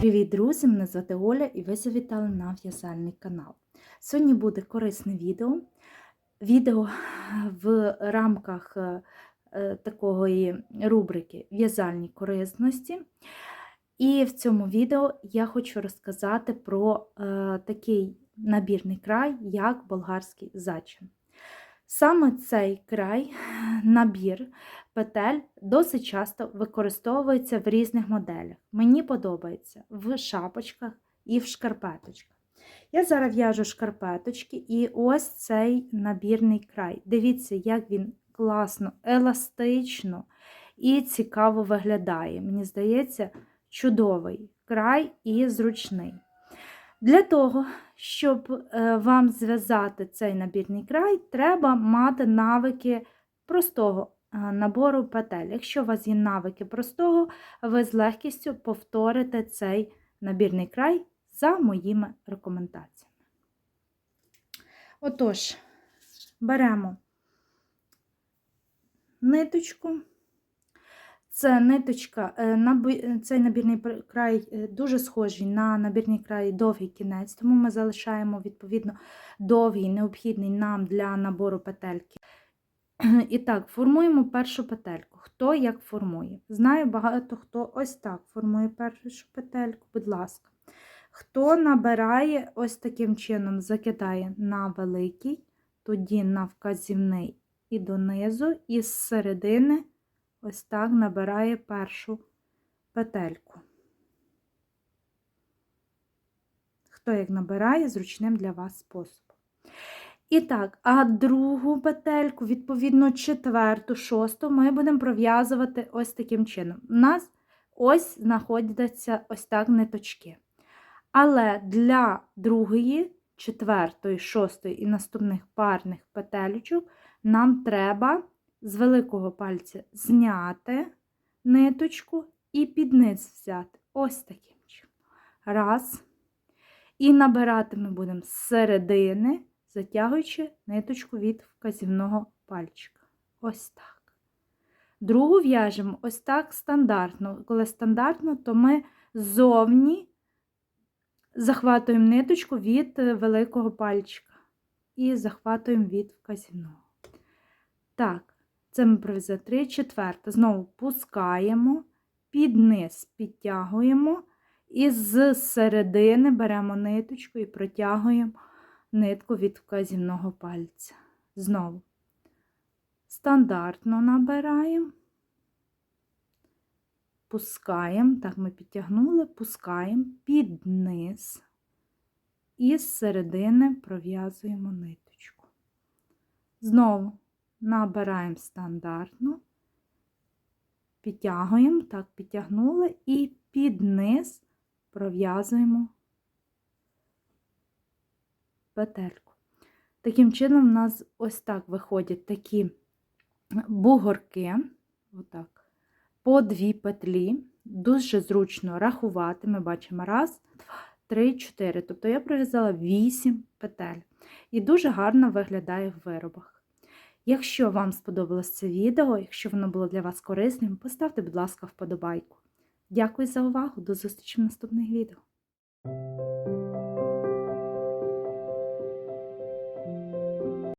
Привіт, друзі! Мене звати Оля і ви завітали на в'язальний канал. Сьогодні буде корисне відео. Відео в рамках е, е, такої рубрики В'язальні корисності. І в цьому відео я хочу розказати про е, такий набірний край, як болгарський зачин. Саме цей край, набір петель досить часто використовується в різних моделях. Мені подобається в шапочках і в шкарпеточках. Я зараз в'яжу шкарпеточки і ось цей набірний край. Дивіться, як він класно, еластично і цікаво виглядає. Мені здається, чудовий край і зручний. Для того, щоб е, вам зв'язати цей набірний край, треба мати навики простого е, набору петель. Якщо у вас є навики простого, ви з легкістю повторите цей набірний край за моїми рекомендаціями. Отож, беремо ниточку. Це ниточка, е, цей набірний край е, дуже схожий на набірний край довгий кінець, тому ми залишаємо, відповідно, довгий, необхідний нам для набору петельки. І так, формуємо першу петельку. Хто як формує? Знаю, багато хто ось так формує першу петельку, будь ласка. Хто набирає ось таким чином, закидає на великий, тоді на вказівний і донизу, і з середини ось так набирає першу петельку. Хто як набирає зручним для вас способом. І так, а другу петельку, відповідно, четверту, шосту, ми будемо пров'язувати ось таким чином. У нас ось знаходяться ось так ниточки. Але для другої, четвертої, шостої і наступних парних петелючок нам треба з великого пальця зняти ниточку і під низ взяти. Ось таким чином. Раз. І набирати ми будемо з середини, затягуючи ниточку від вказівного пальчика. Ось так. Другу в'яжемо ось так стандартно. Коли стандартно, то ми ззовні захватуємо ниточку від великого пальчика і захватуємо від вказівного. Так, це ми пров'язали 3, четверта. Знову пускаємо, під низ підтягуємо і з середини беремо ниточку і протягуємо нитку від вказівного пальця. Знову стандартно набираємо, пускаємо, так, ми підтягнули, пускаємо під низ і з середини пров'язуємо ниточку. Знову набираємо стандартно, підтягуємо, так, підтягнули і під низ пров'язуємо петельку. Таким чином, у нас ось так виходять такі бугорки, отак, по дві петлі. Дуже зручно рахувати. Ми бачимо раз, два, три, чотири. Тобто я пров'язала вісім петель. І дуже гарно виглядає в виробах. Якщо вам сподобалось це відео, якщо воно було для вас корисним, поставте, будь ласка, вподобайку. Дякую за увагу, до зустрічі в наступних відео.